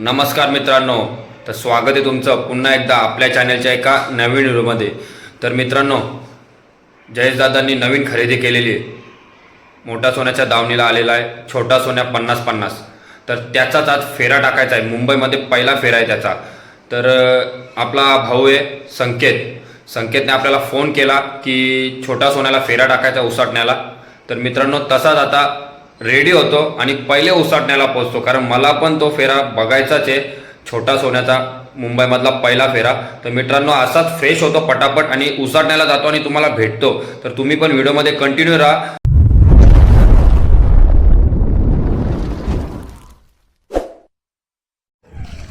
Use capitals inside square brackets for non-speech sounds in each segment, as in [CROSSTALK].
नमस्कार मित्रांनो तर स्वागत आहे तुमचं पुन्हा एकदा आपल्या चॅनलच्या एका नवीन व्हिडिओमध्ये तर मित्रांनो जयेशदादांनी नवीन खरेदी केलेली आहे. मोठ्या सोन्याच्या दावणीला आलेला आहे छोटा सोन्या पन्नास पन्नास. तर त्याचाच आज फेरा टाकायचा आहे. मुंबईमध्ये पहिला फेरा आहे त्याचा. तर आपला भाऊ आहे संकेत. संकेतने आपल्याला फोन केला की छोटा सोन्याला फेरा टाकायचा उसाटण्याला. तर मित्रांनो तसाच आता रेडी होतो आणि पहिले उसाटण्याला पोचतो कारण मला पण तो फेरा बघायचाच आहे. छोटा सोन्याचा मुंबईमधला पहिला फेरा. तर मित्रांनो असाच फ्रेश होतो पटापट आणि उसाटण्याला जातो आणि तुम्हाला भेटतो. तर तुम्ही पण व्हिडिओमध्ये कंटिन्यू राहा.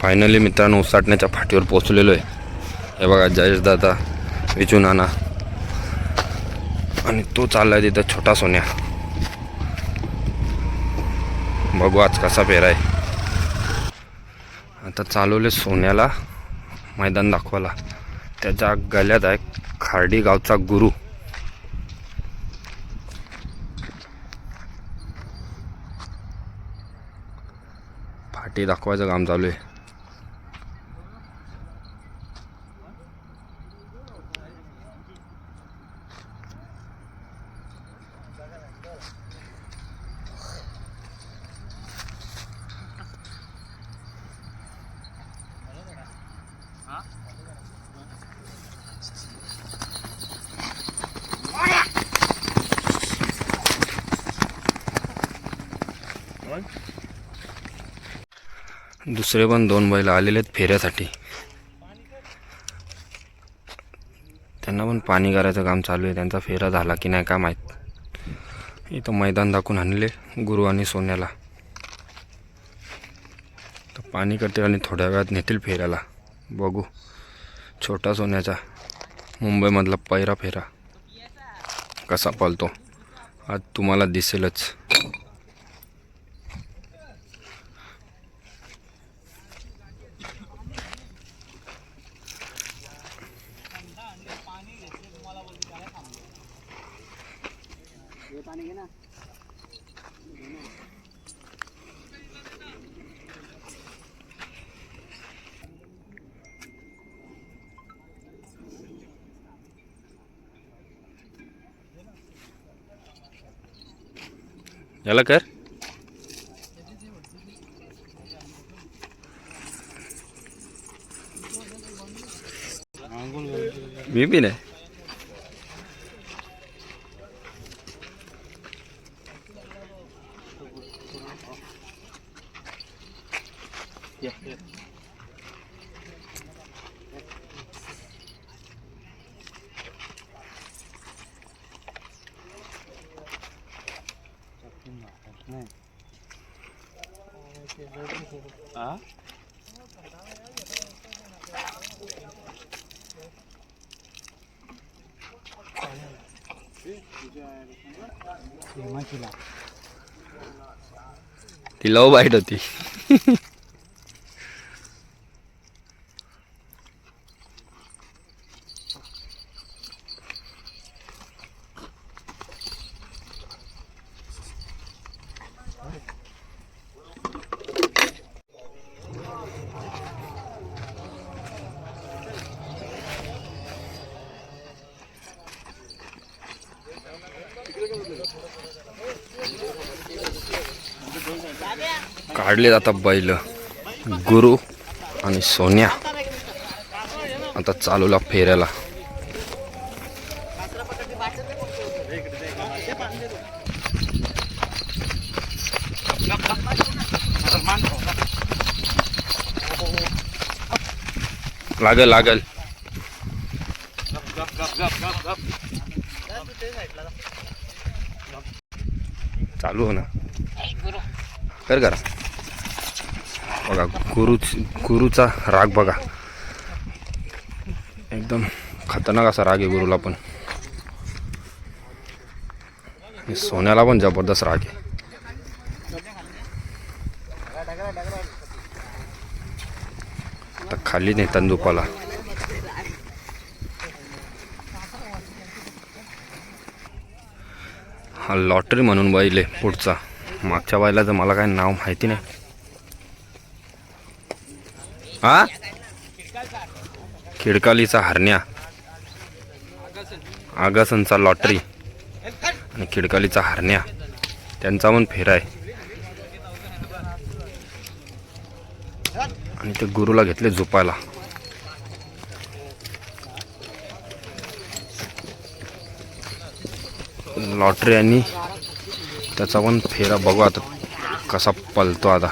फायनली मित्रांनो उसाटण्याच्या फाटीवर पोचलेलो आहे. हे बघा जयेश दादा विचून आणा आणि तो चालला आहे तिथं छोटा सोन्या. बघू आज कसा फेरा आहे. आता चालवले सोन्याला मैदान दाखवायला. त्याच्या गल्यात आहे खार्डी गावचा गुरु. फाटी दाखवायचं काम चालू आहे. दुसरे पण दोन बैल आलेले आहेत फेऱ्यासाठी. त्यांना पण पाणी करायचं काम चालू आहे. त्यांचा फेरा झाला की नाही का माहीत. इथं मैदान दाखवून आणले गुरु आणि सोन्याला. तर पाणी करतील आणि थोड्या वेळात नेतील फेऱ्याला. बघू. छोटा सोन्याचा. मुंबईमधला पैरा फेरा. कसा पळतो. आज तुम्हाला दिसेलच. याला कर. मी बी नाही. ती लव बाईट होती. [LAUGHS] काढले जातात बैल. गुरु आणि सोन्या. आता चालूला फेऱ्याला. लागल लागल. चालू हो ना. कर करा बघा गुरु गुरुचा राग बघा. एकदम खतरनाक असा राग आहे गुरुला पण. सोन्याला पण जबरदस्त राग आहे. तर खाली नेतात दुपाला हा लॉटरी म्हणून बैल आहे पुढचा. मागच्या बैलाचं मला काय नाव माहिती नाही. हा? खिडकालीचा हरण्या. आगासनचा लॉटरी. आणि खिडकालीचा हरण्या. त्यांचा पण फेरा आहे. आणि ते गुरुला घेतले झोपायला. लॉटरी आणि त्याचा पण फेरा बघू आता कसा पलतो आता.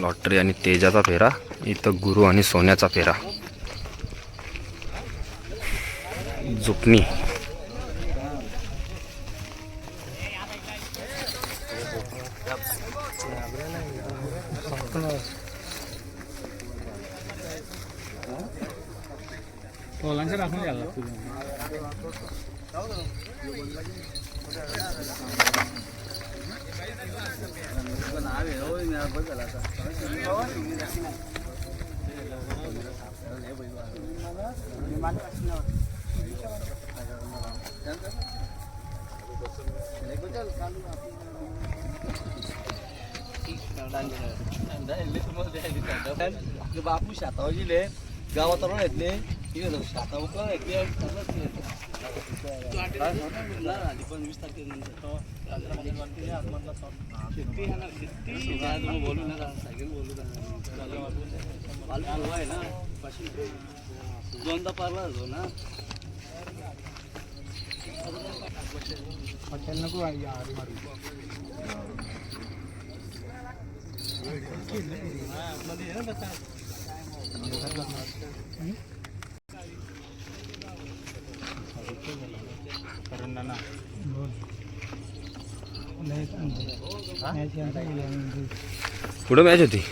लॉटरी आणि तेजाचा फेरा इथं गुरु आणि सोन्याचा फेरा. जुपणी बापू शातावर गेले गावात येतले शातावर पण पण सायकल आहे ना दोनदा पारला जातो ना नको आरी पुढं मॅच होती?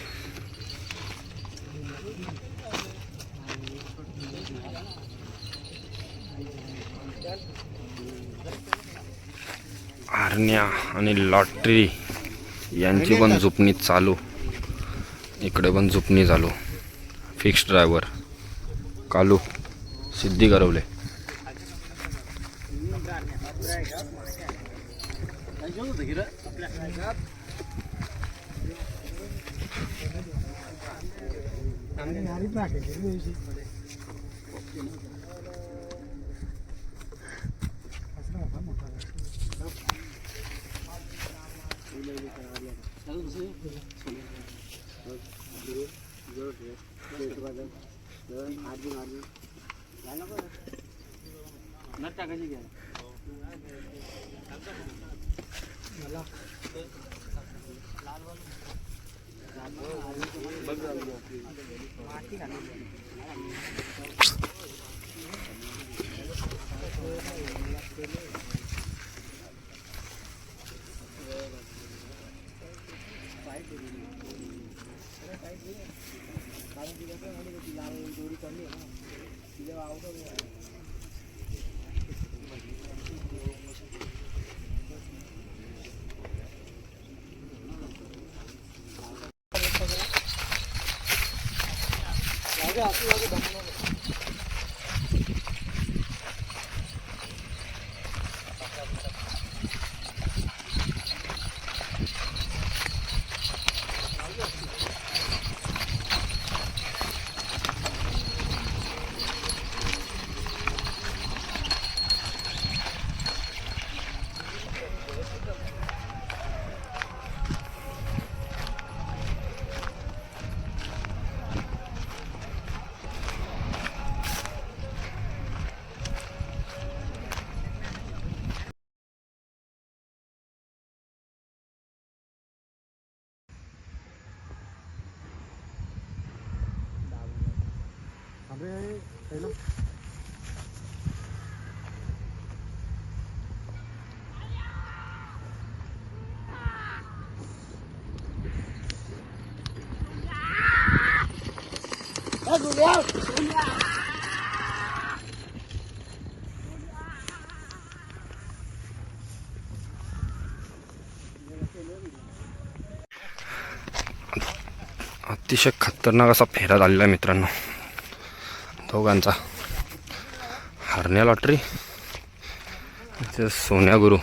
आरण्या आणि लॉटरी यांची पण झुपणी चालू. इकडे पण झुपणी चालू. फिक्स ड्रायव्हर कालू सिद्धी करवले. नट टाकायची घ्या माती 这ゃ这、というわ、अतिशय खतरनाक असा फेरा झालेला आहे मित्रांनो दोघांचा. हरण्या लॉटरी सोन्या गुरु.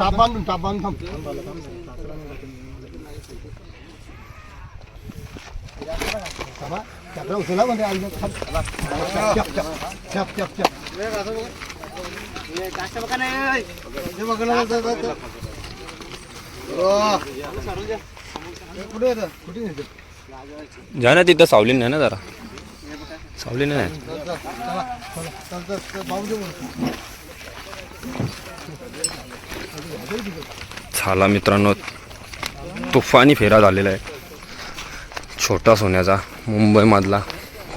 थांब. थांब थांब थांब. हे बघा ना, जा, कुठे येतं? कुठे येतं? जा ना तिथं सावली नाही ना जरा सावली नाही झाला मित्रांनो तुफानी फेरा झालेला आहे छोटा सोन्याचा मुंबईमधला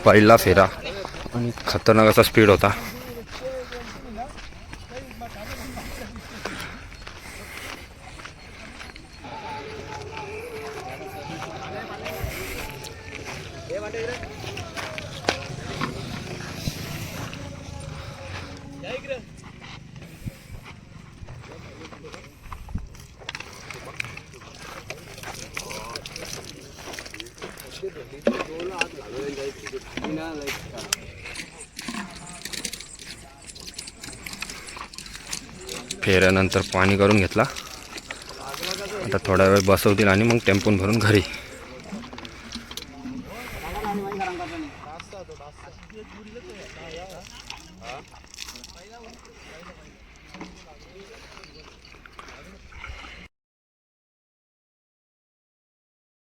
पहिला फेरा. आणि खतरनाक असा स्पीड होता. फेऱ्यानंतर पाणी करून घेतला. आता थोडा वेळ बसवतील आणि मग टेम्पून भरून घरी.